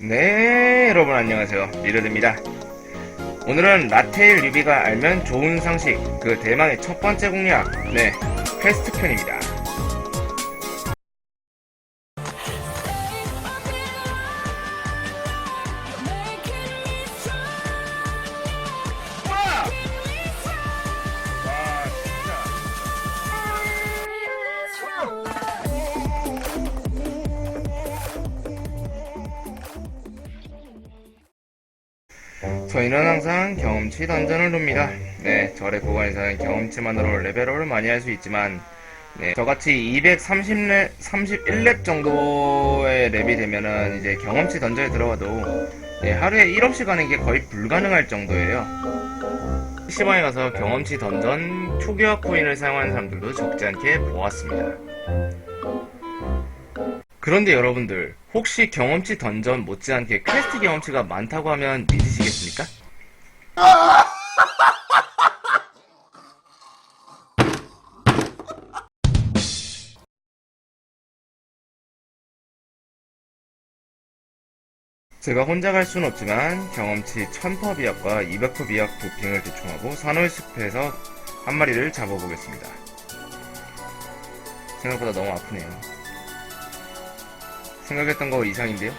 네, 여러분 안녕하세요. 리르드입니다. 오늘은 라테일 리비가 알면 좋은 상식, 그 대망의 첫 번째 공략, 네, 퀘스트 편입니다. 저희는 항상 경험치 던전을 놉니다. 네, 절의 구간에서는 경험치만으로 레벨업을 많이 할 수 있지만, 네, 저같이 230렙, 31렙 정도의 랩이 되면은 이제 경험치 던전에 들어가도 네, 하루에 1업씩 가는 게 거의 불가능할 정도예요. PC방에 가서 경험치 던전 초기화 코인을 사용하는 사람들도 적지 않게 보았습니다. 그런데 여러분들 혹시 경험치 던전 못지않게 퀘스트 경험치가 많다고 하면 믿으시겠습니까? 제가 혼자 갈 수는 없지만 경험치 1000퍼 비약과 200퍼 비약 도핑을 대충하고 산호의 숲에서 한 마리를 잡아보겠습니다. 생각보다 너무 아프네요. 생각했던 거 이상인데요?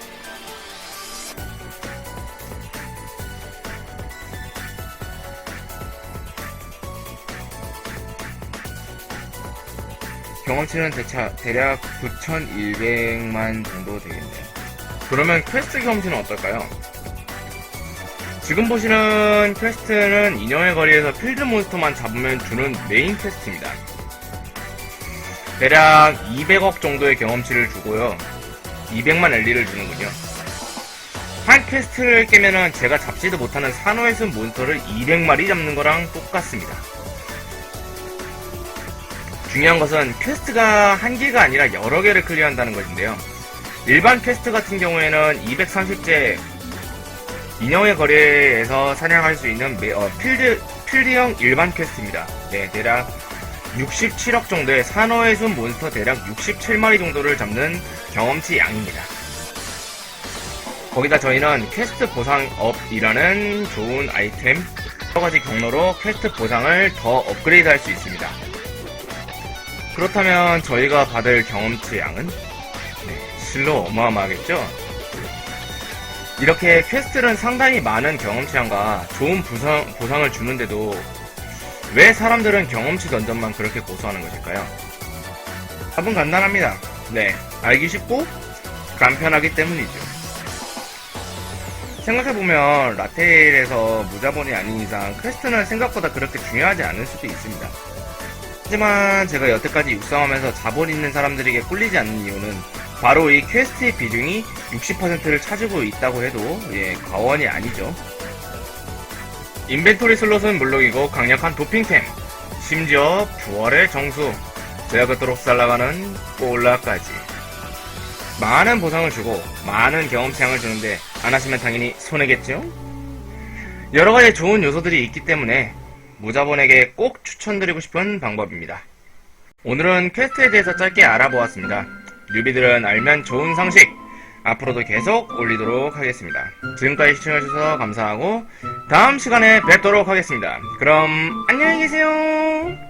경험치는 대차, 대략 9,100만 정도 되겠네요. 그러면 퀘스트 경험치는 어떨까요? 지금 보시는 퀘스트는 인형의 거리에서 필드 몬스터만 잡으면 주는 메인 퀘스트입니다. 대략 200억 정도의 경험치를 주고요. 200만 엘리를 주는군요. 한 퀘스트를 깨면은 제가 잡지도 못하는 산호의 숲 몬스터를 200마리 잡는 거랑 똑같습니다. 중요한 것은 퀘스트가 한 개가 아니라 여러 개를 클리어한다는 것인데요. 일반 퀘스트 같은 경우에는 230제 인형의 거리에서 사냥할 수 있는 매- 어, 필드, 필드형 일반 퀘스트입니다. 네, 대략 67억 정도의 산호의 숲 몬스터 대략 67마리 정도를 잡는 경험치 양입니다. 거기다 저희는 퀘스트 보상업이라는 좋은 아이템, 여러 가지 경로로 퀘스트 보상을 더 업그레이드 할 수 있습니다. 그렇다면 저희가 받을 경험치 양은 네, 실로 어마어마하겠죠? 이렇게 퀘스트는 상당히 많은 경험치양과 좋은 보상, 보상을 주는데도 왜 사람들은 경험치 던전만 그렇게 고수하는 것일까요? 답은 간단합니다. 네, 알기 쉽고 간편하기 때문이죠. 생각해보면 라테일에서 무자본이 아닌 이상 퀘스트는 생각보다 그렇게 중요하지 않을 수도 있습니다. 하지만 제가 여태까지 육성하면서 자본 있는 사람들에게 꿀리지 않는 이유는 바로 이 퀘스트의 비중이 60%를 차지고 있다고 해도 예, 과언이 아니죠. 인벤토리 슬롯은 물론이고 강력한 도핑템, 심지어 부활의 정수, 제가 그토록 살아가는 꼴라까지. 많은 보상을 주고 많은 경험치양을 주는데 안 하시면 당연히 손해겠죠? 여러 가지 좋은 요소들이 있기 때문에 무자본에게 꼭 추천드리고 싶은 방법입니다. 오늘은 퀘스트에 대해서 짧게 알아보았습니다. 뉴비들은 알면 좋은 상식 앞으로도 계속 올리도록 하겠습니다. 지금까지 시청해주셔서 감사하고 다음 시간에 뵙도록 하겠습니다. 그럼 안녕히 계세요.